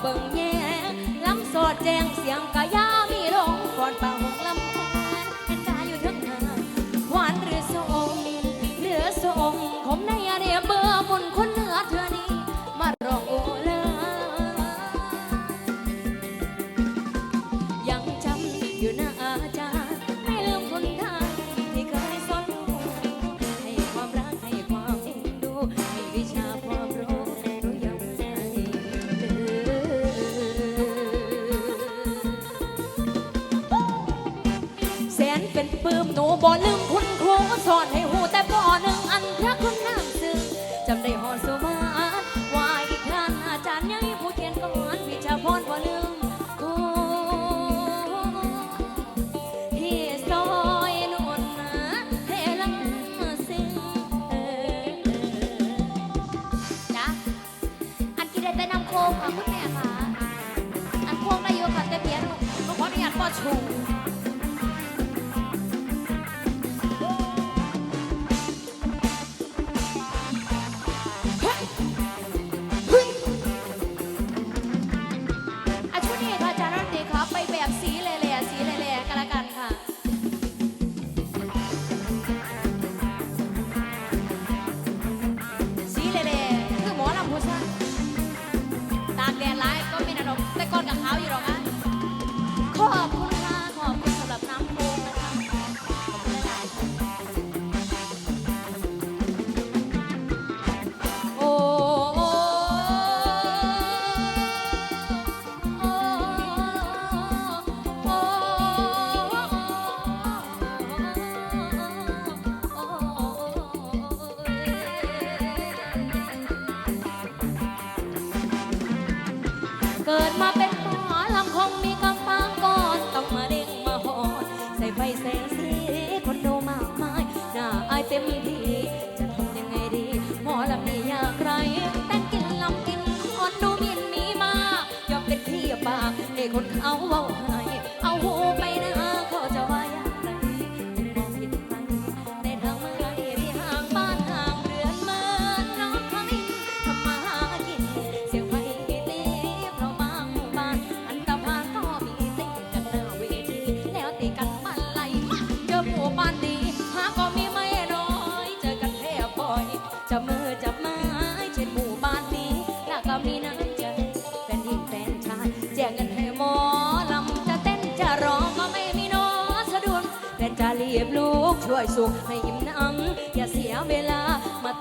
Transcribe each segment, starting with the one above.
เบิ่งแย่ล้ำสอดแจงเสียง เกิดมาเป็นหมอลำคงมีกำฟางก่อน ต้องมาเร่งมาหอน ใส่ไฟแสงสีคนดูมากมาย หน้าอายเต็มที อยสุขให้อิ่มน้ำอย่าเสียเวลามา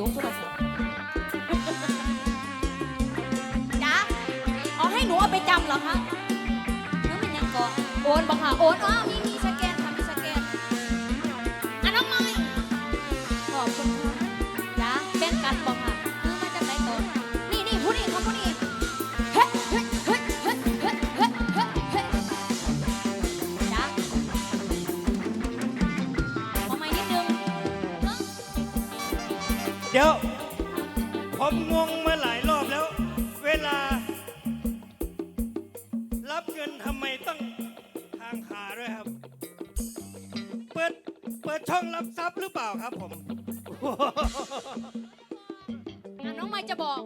ยกโทรศัพท์จ๊ะเอาให้หนูเอาไปจำหรอคะหรืมันยังก่อโอนบ่ค่ะโอนอ้อ เดี๋ยว ผมงงมาหลายรอบแล้ว เวลา รับเงินทำไมต้องทางขาด้วยครับ เปิดเปิดช่องรับทรัพย์หรือเปล่าครับผม งั้นน้องไม่จะบอก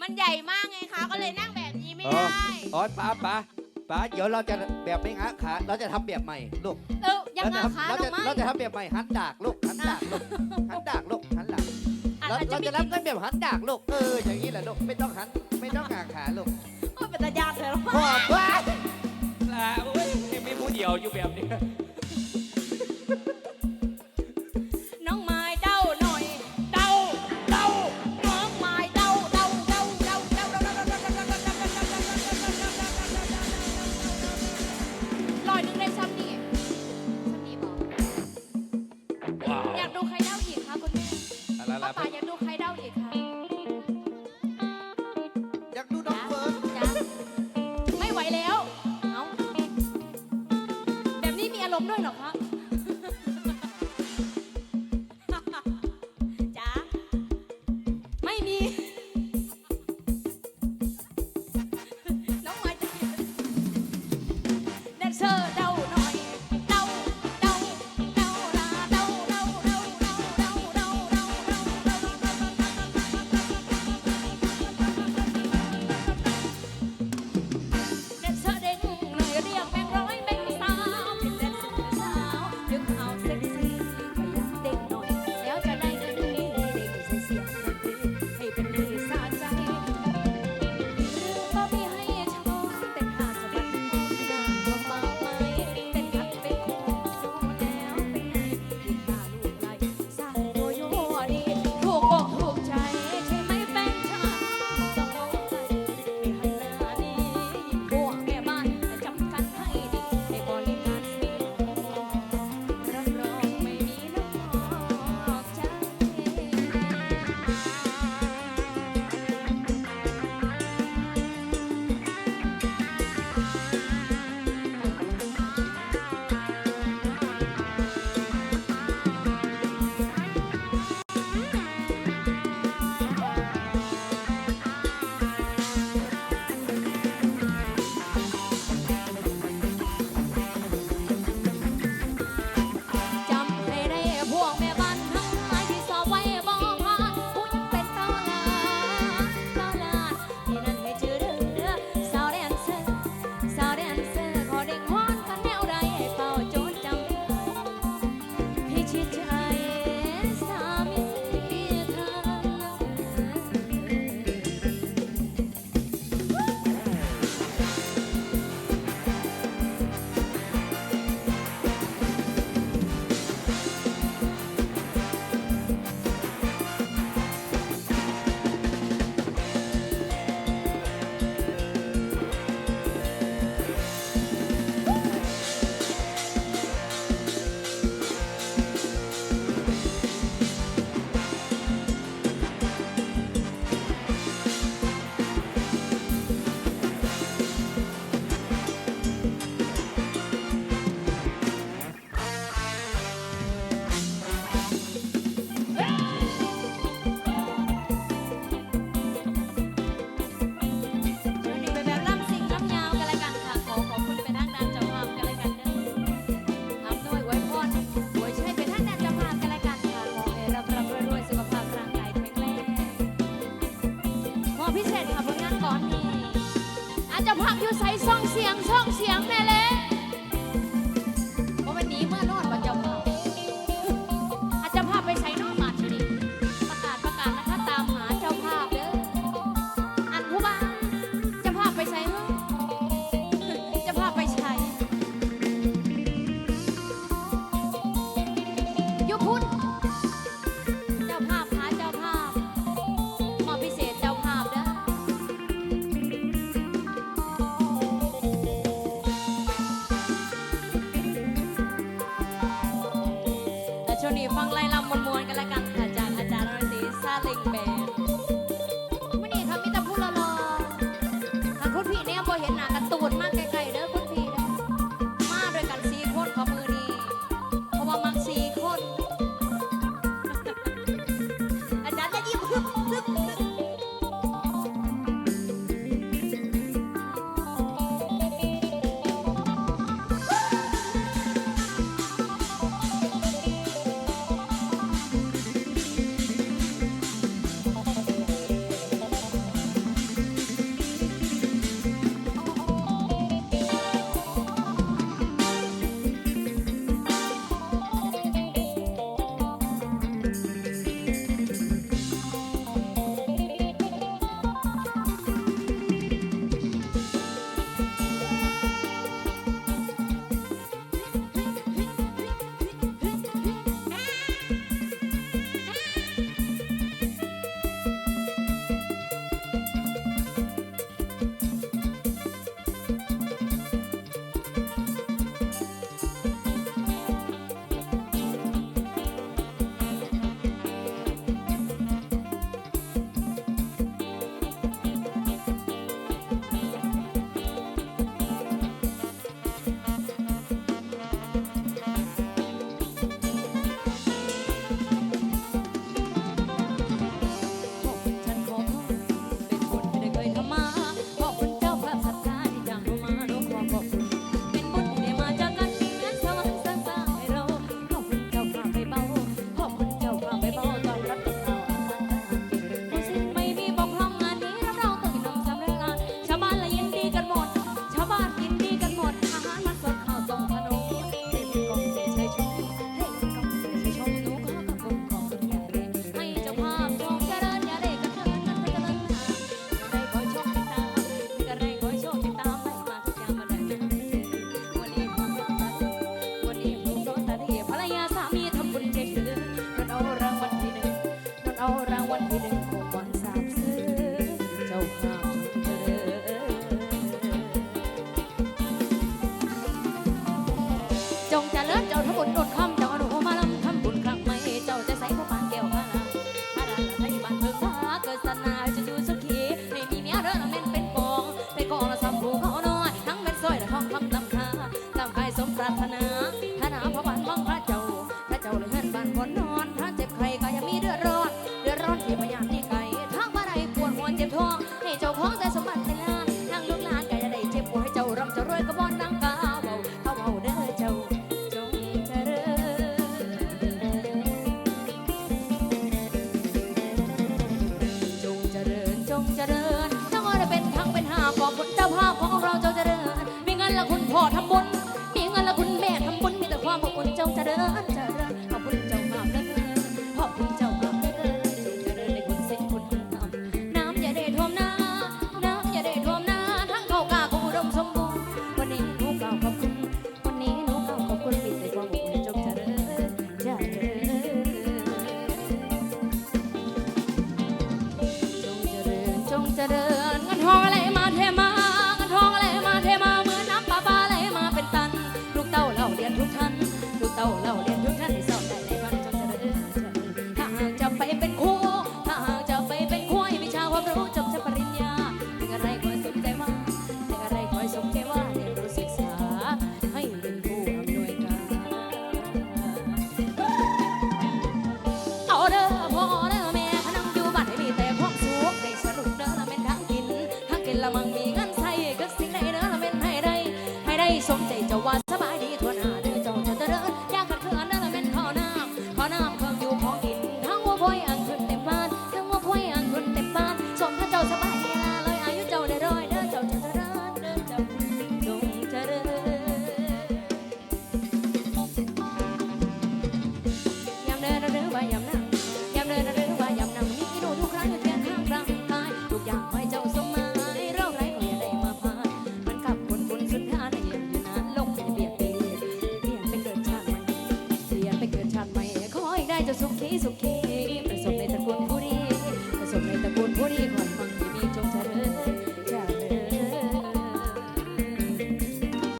มันใหญ่มากไงคะ ก็เลยนั่งแบบนี้ไม่ได้อ๋อป้าป้าป้าเดี๋ยวเราจะแบบไม่งะขาเราจะทำแบบใหม่ลูก เออยังไงราจะคะทำเราจะเราจะทำแบบใหม่หันดากลูกหันดากลูกหัน เราจะเราจะรับกินกันแบบหันดากลูกเอออย่างนี้แหละลูกไม่ต้องหันไม่ต้องหางขาลูกเป็นตาญาติเลยหรอ ขอว่า ลาโอ้ม่ผู้เดียวอยู่แบบนี้